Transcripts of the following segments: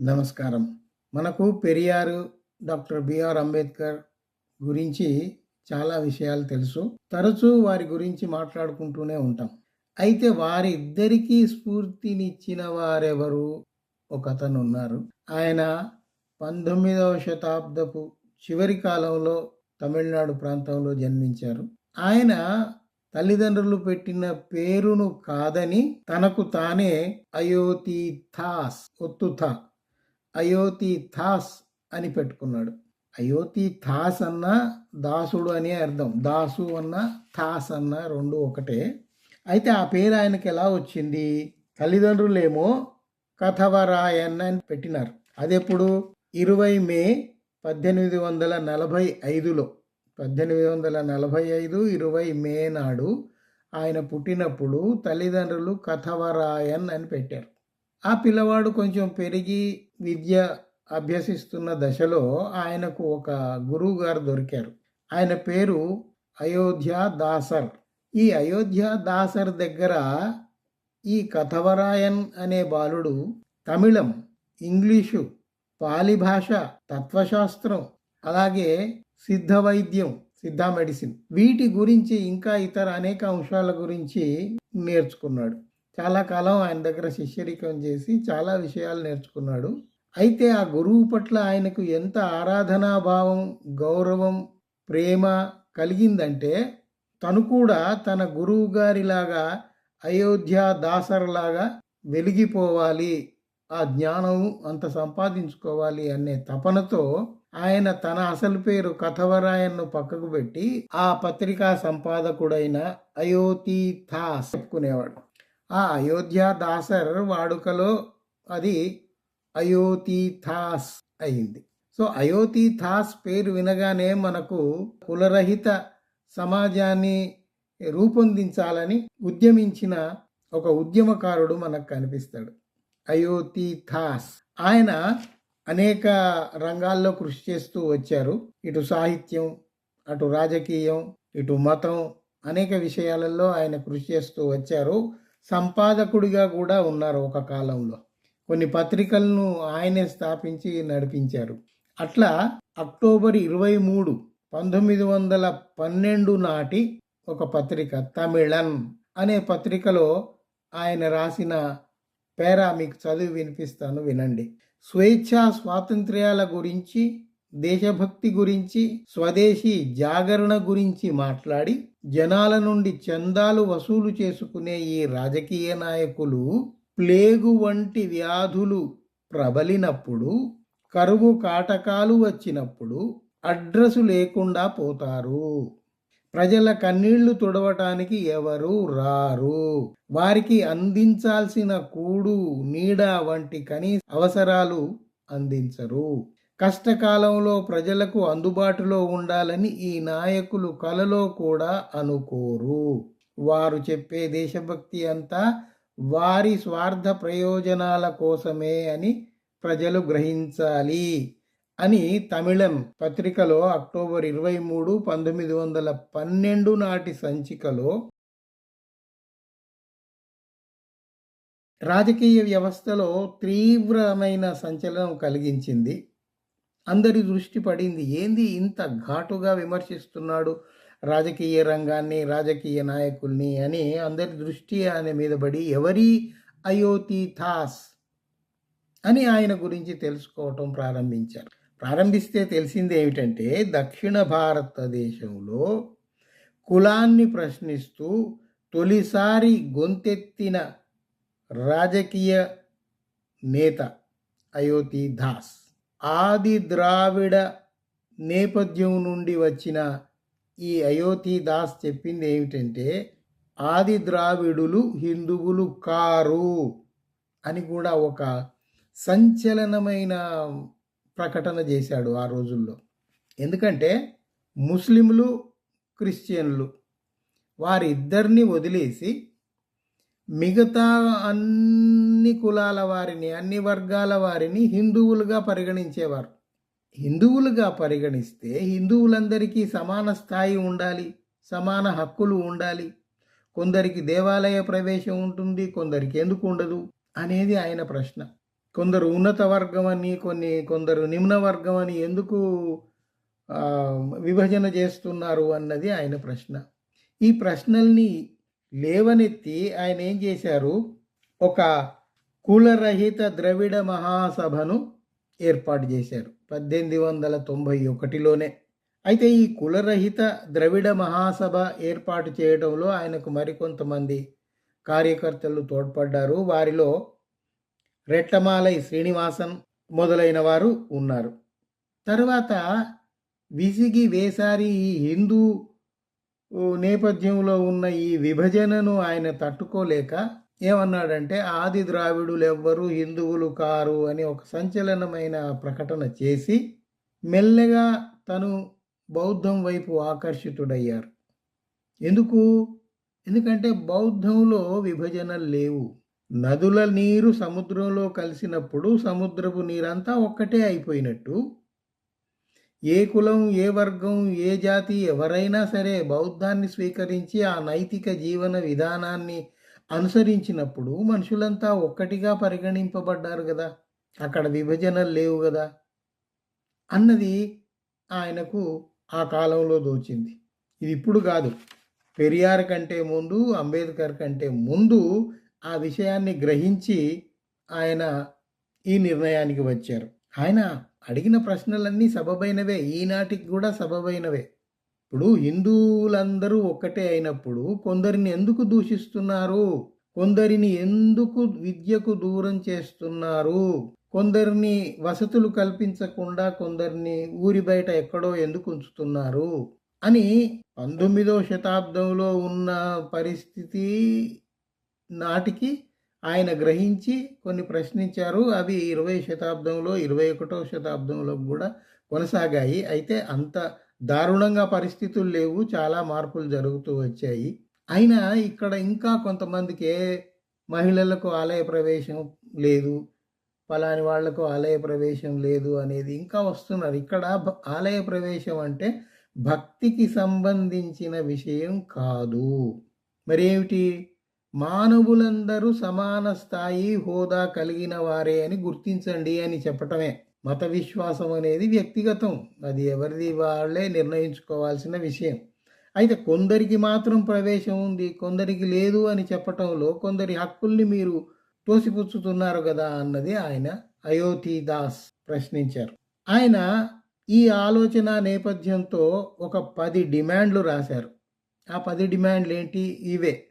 నమస్కారం. మనకు Periyar doctor BR Ambedkar గురించి చాలా విషయాలు తెలుసు. తరచూ వారి గురించి మాట్లాడుకుంటూనే ఉంటాం. అయితే వారి ఇద్దరికీ స్ఫూర్తినిచ్చిన వారెవరు? ఒక అతను ఉన్నారు. ఆయన పంతొమ్మిదవ శతాబ్దపు చివరి కాలంలో తమిళనాడు ప్రాంతంలో జన్మించారు. ఆయన తల్లిదండ్రులు పెట్టిన పేరును కాదని తనకు తానే అయోతి థాస్ ఒత్తుథ అయోతి థాస్ అని పెట్టుకున్నాడు. అయోతి థాస్ అన్న దాసుడు అని అర్థం. దాసు అన్న థాస్ అన్న రెండు ఒకటే. అయితే ఆ పేరు ఆయనకి ఎలా వచ్చింది? తల్లిదండ్రులేమో కథవరాయన్ అని పెట్టినారు. అదెప్పుడు? ఇరవై మే పద్దెనిమిది వందల నలభై ఐదులో. పద్దెనిమిది వందల నలభై ఐదు ఇరవై మే నాడు ఆయన పుట్టినప్పుడు తల్లిదండ్రులు కథవరాయన్ అని పెట్టారు. ఆ పిల్లవాడు కొంచెం పెరిగి విద్య అభ్యసిస్తున్న దశలో ఆయనకు ఒక గురువు గారు దొరికారు. ఆయన పేరు అయోధ్య దాసర్. ఈ అయోధ్య దాసర్ దగ్గర ఈ కథవరాయన్ అనే బాలుడు తమిళం ఇంగ్లీషు పాలి భాష తత్వశాస్త్రం అలాగే సిద్ధ వైద్యం సిద్ధ మెడిసిన్ వీటి గురించి ఇంకా ఇతర అనేక అంశాల గురించి నేర్చుకున్నాడు. చాలా కాలం ఆయన దగ్గర శిష్యరికం చేసి చాలా విషయాలు నేర్చుకున్నాడు. అయితే ఆ గురువు పట్ల ఆయనకు ఎంత ఆరాధనాభావం గౌరవం ప్రేమ కలిగిందంటే తను కూడా తన గురువు గారిలాగా అయోధ్య దాసరలాగా వెలిగిపోవాలి ఆ జ్ఞానం అంత సంపాదించుకోవాలి అనే తపనతో ఆయన తన అసలు పేరు కథవరాయన్ను పక్కకు పెట్టి ఆ పత్రికా సంపాదకుడైన అయోతి థాస్ చెప్పుకునేవాడు. ఆ అయోధ్య దాసర్ వాడుకలో అది అయోతీథాస్ అయింది. సో అయోతీథాస్ పేరు వినగానే మనకు కులరహిత సమాజాన్ని రూపొందించాలని ఉద్యమించిన ఒక ఉద్యమకారుడు మనకు కనిపిస్తాడు. అయోతి థాస్ ఆయన అనేక రంగాల్లో కృషి చేస్తూ వచ్చారు. ఇటు సాహిత్యం అటు రాజకీయం ఇటు మతం అనేక విషయాలలో ఆయన కృషి చేస్తూ వచ్చారు. సంపాదకుడిగా కూడా ఉన్నారు ఒక కాలంలో. కొన్ని పత్రికలను ఆయనే స్థాపించి నడిపించారు. అట్లా అక్టోబర్ ఇరవై మూడు పంతొమ్మిది వందల పన్నెండు నాటి ఒక పత్రిక తమిళన్ అనే పత్రికలో ఆయన రాసిన పేరా మీకు చదివి వినిపిస్తాను వినండి. స్వేచ్ఛా స్వాతంత్ర్యాల గురించి దేశభక్తి గురించి స్వదేశీ జాగరణ గురించి మాట్లాడి జనాల నుండి చందాలు వసూలు చేసుకునే ఈ రాజకీయ నాయకులు ప్లేగు వంటి వ్యాధులు ప్రబలినప్పుడు కరువు కాటకాలు వచ్చినప్పుడు అడ్రసు లేకుండా పోతారు. ప్రజల కన్నీళ్ళు తుడవటానికి ఎవరు రారు. వారికి అందించాల్సిన కూడు నీడ వంటి కనీస అవసరాలు అందించరు. కష్టకాలంలో ప్రజలకు అందుబాటులో ఉండాలని ఈ నాయకులు కలలో కూడా అనుకోరు. వారు చెప్పే దేశభక్తి అంతా వారి స్వార్థ ప్రయోజనాల కోసమే అని ప్రజలు గ్రహించాలి అని తమిళం పత్రికలో అక్టోబర్ ఇరవై మూడు పంతొమ్మిది వందల పన్నెండు నాటి సంచికలో రాజకీయ వ్యవస్థలో తీవ్రమైన సంచలనం కలిగించింది. అందరి దృష్టి పడింది. ఏంది ఇంత ఘాటుగా విమర్శిస్తున్నాడు రాజకీయ రంగాన్ని రాజకీయ నాయకుల్ని అని అందరి దృష్టి ఆయన మీద పడి ఎవరి అయోతి థాస్ అని ఆయన గురించి తెలుసుకోవటం ప్రారంభించారు. ప్రారంభిస్తే తెలిసింది ఏమిటంటే దక్షిణ భారతదేశంలో కులాన్ని ప్రశ్నిస్తూ తొలిసారి గొంతెత్తిన రాజకీయ నేత అయోతి దాస్ ఆది ద్రావిడ నేపథ్యం నుండి వచ్చిన ఈ అయోతి దాస్ చెప్పింది ఏమిటంటే ఆది ద్రావిడులు హిందువులు కారు అని కూడా ఒక సంచలనమైన ప్రకటన చేశాడు ఆ రోజుల్లో. ఎందుకంటే ముస్లింలు క్రిస్టియన్లు వారిద్దరిని వదిలేసి మిగతా అన్ని కులాల వారిని అన్ని వర్గాల వారిని హిందువులుగా పరిగణించేవారు. హిందువులుగా పరిగణిస్తే హిందువులందరికీ సమాన స్థాయి ఉండాలి సమాన హక్కులు ఉండాలి. కొందరికి దేవాలయ ప్రవేశం ఉంటుంది కొందరికి ఎందుకు ఉండదు అనేది ఆయన ప్రశ్న. కొందరు ఉన్నత వర్గం అని కొన్ని కొందరు నిమ్న వర్గం అని ఎందుకు విభజన చేస్తున్నారు అన్నది ఆయన ప్రశ్న. ఈ ప్రశ్నల్ని లేవనెత్తి ఆయన ఏం చేశారు? ఒక కులరహిత ద్రవిడ మహాసభను ఏర్పాటు చేశారు. పద్దెనిమిది వందల తొంభై ఒకటిలోనే. అయితే ఈ కులరహిత ద్రవిడ మహాసభ ఏర్పాటు చేయడంలో ఆయనకు మరికొంతమంది కార్యకర్తలు తోడ్పడ్డారు. వారిలో రెట్టమాలై శ్రీనివాసన్ మొదలైన వారు ఉన్నారు. తర్వాత విసిగి వేసారి ఈ హిందూ నేపథ్యంలో ఉన్న ఈ విభజనను ఆయన తట్టుకోలేక ఏమన్నాడంటే ఆది ద్రావిడులు ఎవ్వరు హిందువులు కారు అని ఒక సంచలనమైన ప్రకటన చేసి మెల్లగా తను బౌద్ధం వైపు ఆకర్షితుడయ్యారు. ఎందుకు? ఎందుకంటే బౌద్ధంలో విభజనలు లేవు. నదుల నీరు సముద్రంలో కలిసినప్పుడు సముద్రపు నీరంతా ఒక్కటే అయిపోయినట్టు ఏ కులం ఏ వర్గం ఏ జాతి ఎవరైనా సరే బౌద్ధాన్ని స్వీకరించి ఆ నైతిక జీవన విధానాన్ని అనుసరించినప్పుడు మనుషులంతా ఒక్కటిగా పరిగణింపబడ్డారు కదా. అక్కడ విభజనలు లేవు కదా. అన్నది ఆయనకు ఆ కాలంలో దోచింది ఇది ఇప్పుడు కాదు. పెరియార్ కంటే ముందు అంబేద్కర్ కంటే ముందు ఆ విషయాన్ని గ్రహించి ఆయన ఈ నిర్ణయానికి వచ్చారు. ఆయన అడిగిన ప్రశ్నలన్నీ సబబైనవే. ఈనాటికి కూడా సబబైనవే. ఇప్పుడు హిందువులందరూ ఒక్కటే అయినప్పుడు కొందరిని ఎందుకు దూషిస్తున్నారు? కొందరిని ఎందుకు విద్యకు దూరం చేస్తున్నారు? కొందరిని వసతులు కల్పించకుండా కొందరిని ఊరి బయట ఎక్కడో ఎందుకు ఉంచుతున్నారు? అని పంతొమ్మిదో శతాబ్దంలో ఉన్న పరిస్థితి నాటికి ఆయన గ్రహించి కొన్ని ప్రశ్నించారు. అవి ఇరవై శతాబ్దంలో ఇరవై ఒకటో శతాబ్దంలో కూడా కొనసాగాయి. అయితే అంత దారుణంగా పరిస్థితులు లేవు. చాలా మార్పులు జరుగుతూ వచ్చాయి. అయినా ఇక్కడ ఇంకా కొంతమందికి ఏ మహిళలకు ఆలయ ప్రవేశం లేదు. పలాని వాళ్ళకు ఆలయ ప్రవేశం లేదు అనేది ఇంకా వస్తున్నారు. ఇక్కడ ఆలయ ప్రవేశం అంటే భక్తికి సంబంధించిన విషయం కాదు. మరేమిటి? మానవులందరూ సమాన స్థాయి హోదా కలిగిన వారే అని గుర్తించండి అని చెప్పటమే. మత విశ్వాసం అనేది వ్యక్తిగతం. అది ఎవరిది వాళ్ళే నిర్ణయించుకోవాల్సిన విషయం. అయితే కొందరికి మాత్రం ప్రవేశం ఉంది కొందరికి లేదు అని చెప్పటంలో కొందరి హక్కుల్ని మీరు తోసిపుచ్చుతున్నారు కదా అన్నది ఆయన అయోతి దాస్ ప్రశ్నించారు. ఆయన ఈ ఆలోచన నేపథ్యంతో ఒక పది డిమాండ్లు రాశారు. ఆ పది డిమాండ్లు ఏంటి ఇవే.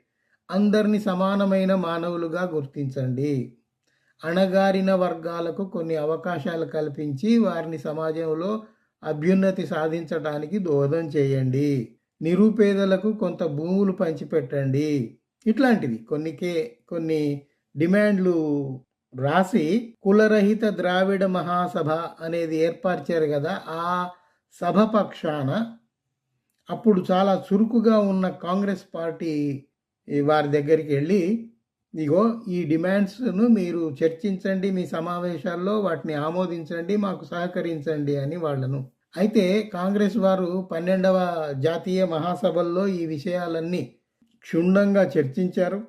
అందరిని సమానమైన మానవులుగా గుర్తించండి. అణగారిన వర్గాలకు కొన్ని అవకాశాలు కల్పించి వారిని సమాజంలో అభ్యున్నతి సాధించడానికి దోహదం చేయండి. నిరుపేదలకు కొంత భూములు పంచిపెట్టండి. ఇట్లాంటివి కొన్నికే కొన్ని డిమాండ్లు రాసి కులరహిత ద్రావిడ మహాసభ అనేది ఏర్పరిచారు కదా ఆ సభ పక్షాన అప్పుడు చాలా చురుకుగా ఉన్న కాంగ్రెస్ పార్టీ వారి దగ్గరికి వెళ్ళి ఇగో ఈ డిమాండ్స్ను మీరు చర్చించండి మీ సమావేశాల్లో వాటిని ఆమోదించండి మాకు సహకరించండి అని వాళ్ళను. అయితే కాంగ్రెస్ వారు పన్నెండవ జాతీయ మహాసభల్లో ఈ విషయాలన్నీ క్షుణ్ణంగా చర్చించారు.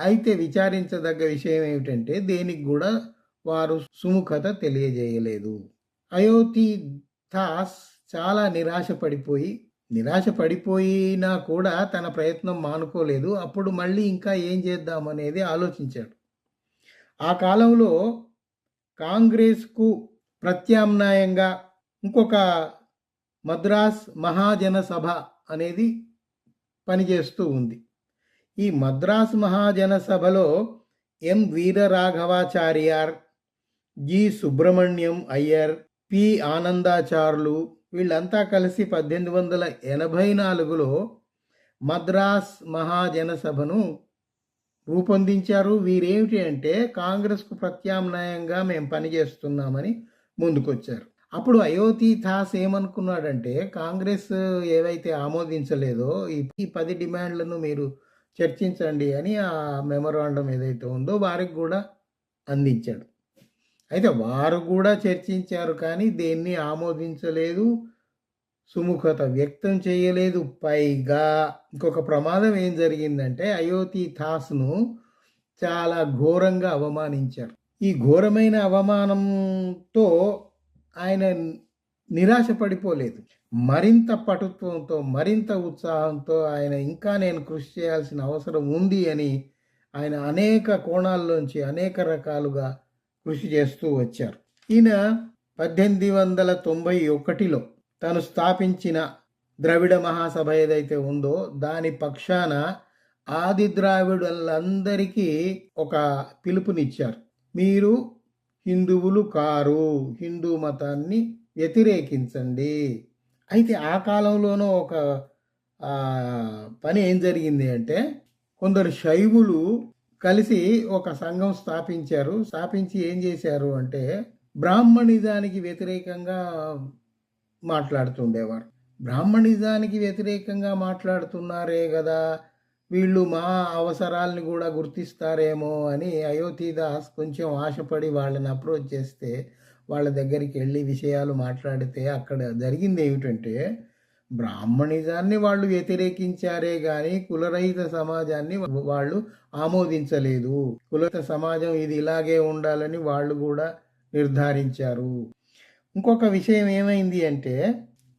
అయితే విచారించదగ్గ విషయం ఏమిటంటే దేనికి కూడా వారు సుముఖత తెలియజేయలేదు. అయోతి దాస్ చాలా నిరాశపడిపోయి నిరాశ పడిపోయినా కూడా తన ప్రయత్నం మానుకోలేదు. అప్పుడు మళ్ళీ ఇంకా ఏం చేద్దాం అనేది ఆలోచించాడు. ఆ కాలంలో కాంగ్రెస్కు ప్రత్యామ్నాయంగా ఇంకొక మద్రాస్ మహాజన సభ అనేది పనిచేస్తూ ఉంది. ఈ మద్రాస్ మహాజన సభలో M Veeraraghavachariar G Subramaniam Iyer P Anandacharlu వీళ్ళంతా కలిసి పద్దెనిమిది వందల ఎనభై నాలుగులో మద్రాస్ మహాజనసభను రూపొందించారు. వీరేమిటి అంటే కాంగ్రెస్కు ప్రత్యామ్నాయంగా మేము పనిచేస్తున్నామని ముందుకొచ్చారు. అప్పుడు అయోతి థాస్ ఏమనుకున్నాడంటే కాంగ్రెస్ ఏవైతే ఆమోదించలేదో ఈ ఈ పది డిమాండ్లను మీరు చర్చించండి అని ఆ మెమరాండం ఏదైతే ఉందో వారికి కూడా అందించాడు. అయితే వారు కూడా చర్చించారు కానీ దేన్ని ఆమోదించలేదు సుముఖత వ్యక్తం చేయలేదు. పైగా ఇంకొక ప్రమాదం ఏం జరిగిందంటే అయోతి థాస్ను చాలా ఘోరంగా అవమానించారు. ఈ ఘోరమైన అవమానంతో ఆయన నిరాశ పడిపోలేదు మరింత పటుత్వంతో మరింత ఉత్సాహంతో ఆయన ఇంకా నేను కృషి చేయాల్సిన అవసరం ఉంది అని ఆయన అనేక కోణాల్లోంచి అనేక రకాలుగా కృషి చేస్తూ వచ్చారు. ఈయన పద్దెనిమిది వందల తొంభై ఒకటిలో తను స్థాపించిన ద్రవిడ మహాసభ ఏదైతే ఉందో దాని పక్షాన ఆది ద్రావిడులందరికీ ఒక పిలుపునిచ్చారు. మీరు హిందువులు కారు హిందూ మతాన్ని వ్యతిరేకించండి. అయితే ఆ కాలంలోనూ ఒక పని ఏం జరిగింది అంటే కొందరు శైవులు కలిసి ఒక సంఘం స్థాపించారు. స్థాపించి ఏం చేశారు అంటే బ్రాహ్మణిజానికి వ్యతిరేకంగా మాట్లాడుతుండేవారు బ్రాహ్మణిజానికి వ్యతిరేకంగా మాట్లాడుతున్నారే కదా వీళ్ళు మా అవసరాల్ని కూడా గుర్తిస్తారేమో అని అయోధ్యదాస్ కొంచెం ఆశపడి వాళ్ళని అప్రోచ్ చేస్తే వాళ్ళ దగ్గరికి వెళ్ళి విషయాలు మాట్లాడితే అక్కడ జరిగింది ఏమిటంటే బ్రాహ్మణిజాన్ని వాళ్ళు వ్యతిరేకించారే కానీ కులరహిత సమాజాన్ని వాళ్ళు ఆమోదించలేదు. కులరహిత సమాజం ఇది ఇలాగే ఉండాలని వాళ్ళు కూడా నిర్ధారించారు. ఇంకొక విషయం ఏమైంది అంటే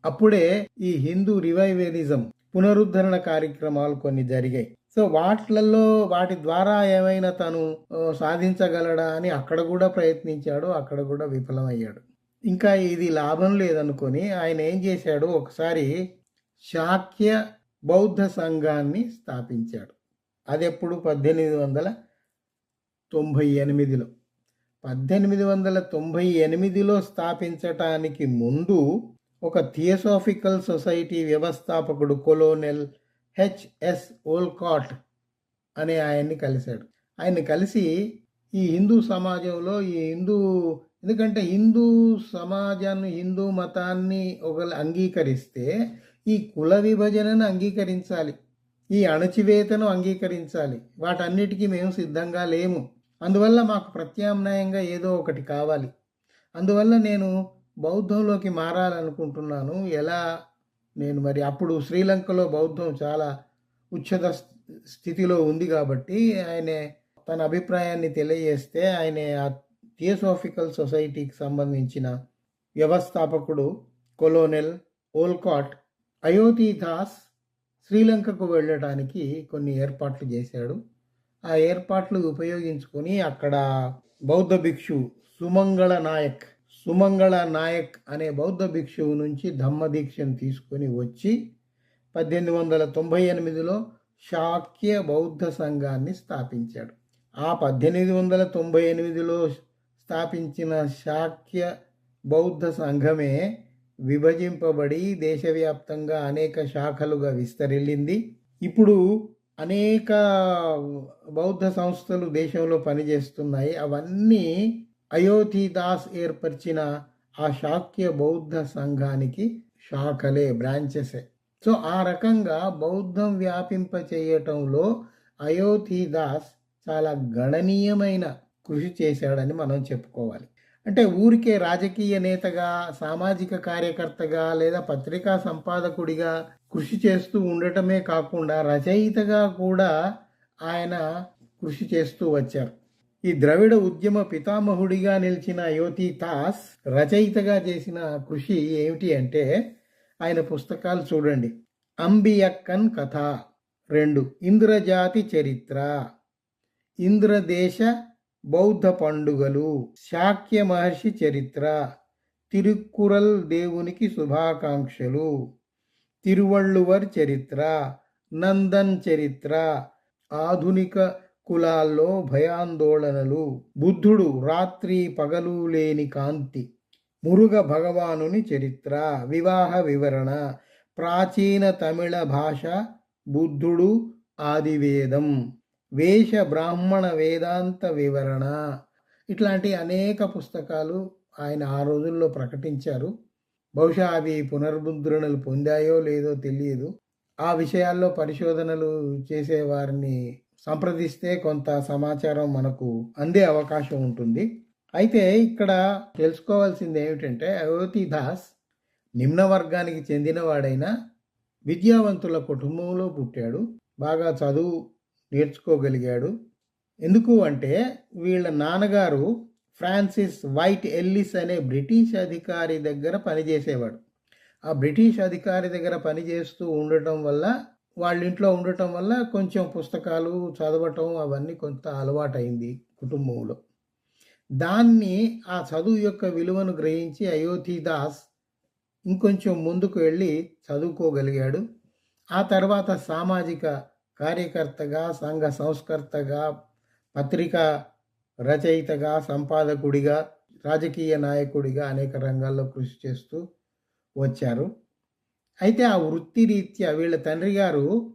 అప్పుడే ఈ హిందూ రివైవలిజం పునరుద్ధరణ కార్యక్రమాలు కొన్ని జరిగాయి. సో వాటిలలో వాటి ద్వారా ఏమైనా తను సాధించగలడా అని అక్కడ కూడా ప్రయత్నించాడు అక్కడ కూడా విఫలమయ్యాడు. ఇంకా ఇది లాభం లేదనుకొని ఆయన ఏం చేశాడు? ఒకసారి శాక్య బౌద్ధ సంఘాన్ని స్థాపించాడు. అది ఎప్పుడు పద్దెనిమిది వందల తొంభై ఎనిమిదిలో. పద్దెనిమిది వందల తొంభై ఎనిమిదిలో స్థాపించటానికి ముందు ఒక థియోసాఫికల్ సొసైటీ వ్యవస్థాపకుడు కొలోనెల్ హెచ్ఎస్ ఓల్కాట్ అనే ఆయన్ని కలిశాడు. ఆయన్ని కలిసి ఈ హిందూ సమాజంలో ఈ హిందూ ఎందుకంటే హిందూ సమాజాన్ని హిందూ మతాన్ని ఒక అంగీకరిస్తే ఈ కుల విభజనను అంగీకరించాలి. ఈ అణచివేతను అంగీకరించాలి. వాటన్నిటికీ మేము సిద్ధంగా లేము. అందువల్ల మాకు ప్రత్యామ్నాయంగా ఏదో ఒకటి కావాలి. అందువల్ల నేను బౌద్ధంలోకి మారాలనుకుంటున్నాను. ఎలా? నేను మరి అప్పుడు శ్రీలంకలో బౌద్ధం చాలా ఉచ్చత స్థితిలో ఉంది కాబట్టి ఆయన తన అభిప్రాయాన్ని తెలియజేస్తే ఆయన థియోసాఫికల్ సొసైటీకి సంబంధించిన వ్యవస్థాపకుడు కొలోనెల్ ఓల్కాట్ అయోధ్యదాస్ శ్రీలంకకు వెళ్ళడానికి కొన్ని ఏర్పాట్లు చేశాడు. ఆ ఏర్పాట్లు ఉపయోగించుకొని అక్కడ బౌద్ధ భిక్షు సుమంగళ నాయక్ సుమంగళ నాయక్ అనే బౌద్ధ భిక్షువు నుంచి ధమ్మ దీక్షను తీసుకొని వచ్చి పద్దెనిమిది వందల తొంభై ఎనిమిదిలో శాక్య బౌద్ధ సంఘాన్ని స్థాపించాడు. ఆ పద్దెనిమిది వందల తొంభై ఎనిమిదిలో స్థాపించిన శాక్య బౌద్ధ సంఘమే విభజింపబడి దేశవ్యాప్తంగా అనేక శాఖలుగా విస్తరిల్లింది. ఇప్పుడు అనేక బౌద్ధ సంస్థలు దేశంలో పనిచేస్తున్నాయి. అవన్నీ అయోధ్యదాస్ ఏర్పరిచిన ఆ శాక్య బౌద్ధ సంఘానికి శాఖలే బ్రాంచెసే. సో ఆ రకంగా బౌద్ధం వ్యాపింప చేయటంలో అయోధ్యదాస్ చాలా గణనీయమైన కృషి చేశాడని మనం చెప్పుకోవాలి. అంటే ఊరికే రాజకీయ నేతగా సామాజిక కార్యకర్తగా లేదా పత్రికా సంపాదకుడిగా కృషి చేస్తూ ఉండటమే కాకుండా రచయితగా కూడా ఆయన కృషి చేస్తూ వచ్చారు. ఈ ద్రవిడ ఉద్యమ పితామహుడిగా నిలిచిన యోతి తాస్ రచయితగా చేసిన కృషి ఏమిటి అంటే ఆయన పుస్తకాలు చూడండి. అంబియక్కన్ కథ రెండు. ఇంద్రజాతి చరిత్ర. ఇంద్రదేశ బౌద్ధ పండుగలు శాక్య మహర్షి చరిత్ర తిరుక్కురల్ దేవునికి శుభాకాంక్షలు తిరువళ్ళువర్ చరిత్ర నందన్ చరిత్ర ఆధునిక కులాల్లో భయాందోళనలు బుద్ధుడు రాత్రి పగలు లేని కాంతి మురుగ భగవానుని చరిత్ర వివాహ వివరణ ప్రాచీన తమిళ భాష బుద్ధుడు ఆదివేదం. వేష బ్రాహ్మణ వేదాంత వివరణ. ఇట్లాంటి అనేక పుస్తకాలు ఆయన ఆ రోజుల్లో ప్రకటించారు. బహుశా అవి పునర్ముద్రణలు పొందాయో లేదో తెలియదు. ఆ విషయాల్లో పరిశోధనలు చేసేవారిని సంప్రదిస్తే కొంత సమాచారం మనకు అందే అవకాశం ఉంటుంది. అయితే ఇక్కడ తెలుసుకోవాల్సింది ఏమిటంటే అయోతి దాస్ నిమ్న వర్గానికి చెందినవాడైన విద్యావంతుల కుటుంబంలో పుట్టాడు. బాగా చదువు నేర్చుకోగలిగాడు. ఎందుకు అంటే వీళ్ళ నాన్నగారు ఫ్రాన్సిస్ వైట్ ఎల్లిస్ అనే బ్రిటిష్ అధికారి దగ్గర పనిచేసేవాడు. ఆ బ్రిటిష్ అధికారి దగ్గర పనిచేస్తూ ఉండటం వల్ల వాళ్ళ ఇంట్లో ఉండటం వల్ల కొంచెం పుస్తకాలు చదవటం అవన్నీ కొంత అలవాటైంది కుటుంబంలో. దాన్ని ఆ చదువు యొక్క విలువను గ్రహించి అయోధ్యదాస్ ఇంకొంచెం ముందుకు వెళ్ళి చదువుకోగలిగాడు. ఆ తర్వాత సామాజిక కార్యకర్తగా సంఘ సంస్కర్తగా పత్రికా రచయితగా సంపాదకుడిగా రాజకీయ నాయకుడిగా అనేక రంగాల్లో కృషి చేస్తూ వచ్చారు. అయితే ఆ వృత్తి రీత్యా వీళ్ళ తండ్రి గారు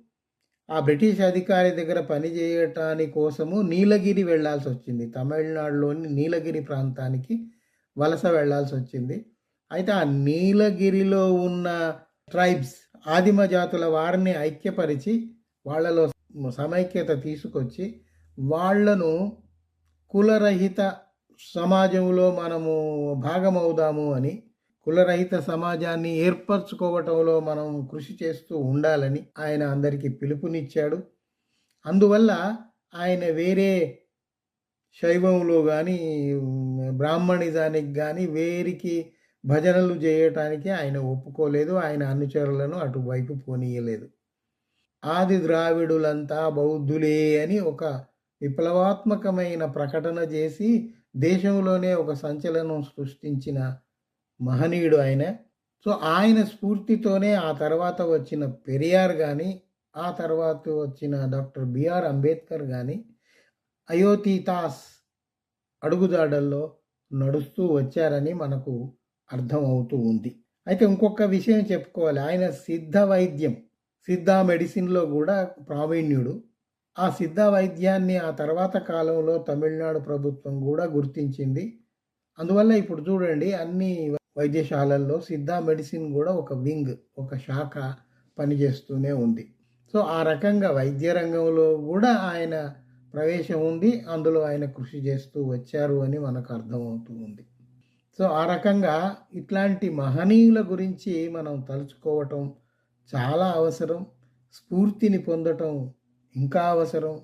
ఆ బ్రిటిష్ అధికారి దగ్గర పనిచేయటాని కోసము నీలగిరి వెళ్ళాల్సి వచ్చింది. తమిళనాడులోని నీలగిరి ప్రాంతానికి వలస వెళ్ళాల్సి వచ్చింది. అయితే ఆ నీలగిరిలో ఉన్న ట్రైబ్స్ ఆదిమ జాతుల వారిని ఐక్యపరిచి వాళ్ళలో సమైక్యత తీసుకొచ్చి వాళ్ళను కులరహిత సమాజంలో మనము భాగమవుదాము అని కులరహిత సమాజాన్ని ఏర్పరచుకోవటంలో మనం కృషి చేస్తూ ఉండాలని ఆయన అందరికీ పిలుపునిచ్చాడు. అందువల్ల ఆయన వేరే శైవంలో కానీ బ్రాహ్మణిజానికి కానీ వేరికి భజనలు చేయటానికి ఆయన ఒప్పుకోలేదు. ఆయన అనుచరులను అటువైపు పోనీయలేదు. ఆది ద్రావిడులంతా బౌద్ధులే అని ఒక విప్లవాత్మకమైన ప్రకటన చేసి దేశంలోనే ఒక సంచలనం సృష్టించిన మహనీయుడు ఆయన. సో ఆయన స్ఫూర్తితోనే ఆ తర్వాత వచ్చిన పెరియార్ కానీ ఆ తర్వాత వచ్చిన డాక్టర్ బిఆర్ అంబేద్కర్ కానీ అయోతీతాస్ అడుగుదాడల్లో నడుస్తూ వచ్చారని మనకు అర్థం అవుతూ ఉంది. అయితే ఇంకొక విషయం చెప్పుకోవాలి. ఆయన సిద్ధ వైద్యం సిద్ధ మెడిసిన్లో కూడా ప్రావీణ్యుడు. ఆ సిద్ధ వైద్యాన్ని ఆ తర్వాత కాలంలో తమిళనాడు ప్రభుత్వం కూడా గుర్తించింది. అందువల్ల ఇప్పుడు చూడండి అన్ని వైద్యశాలల్లో సిద్ధ మెడిసిన్ కూడా ఒక వింగ్ ఒక శాఖ పనిచేస్తూనే ఉంది. సో ఆ రకంగా వైద్య రంగంలో కూడా ఆయన ప్రవేశం ఉంది. అందులో ఆయన కృషి చేస్తూ వచ్చారు అని మనకు అర్థమవుతూ ఉంది. సో ఆ రకంగా ఇట్లాంటి మహనీయుల గురించి మనం తలుచుకోవటం చాలా అవసరం. స్ఫూర్తిని పొందటం ఇంకా అవసరం.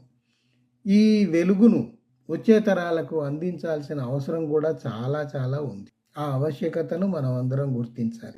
ఈ వెలుగును వచ్చే తరాలకు అందించాల్సిన అవసరం కూడా చాలా చాలా ఉంది. ఆ ఆవశ్యకతను మనం అందరం గుర్తించాలి.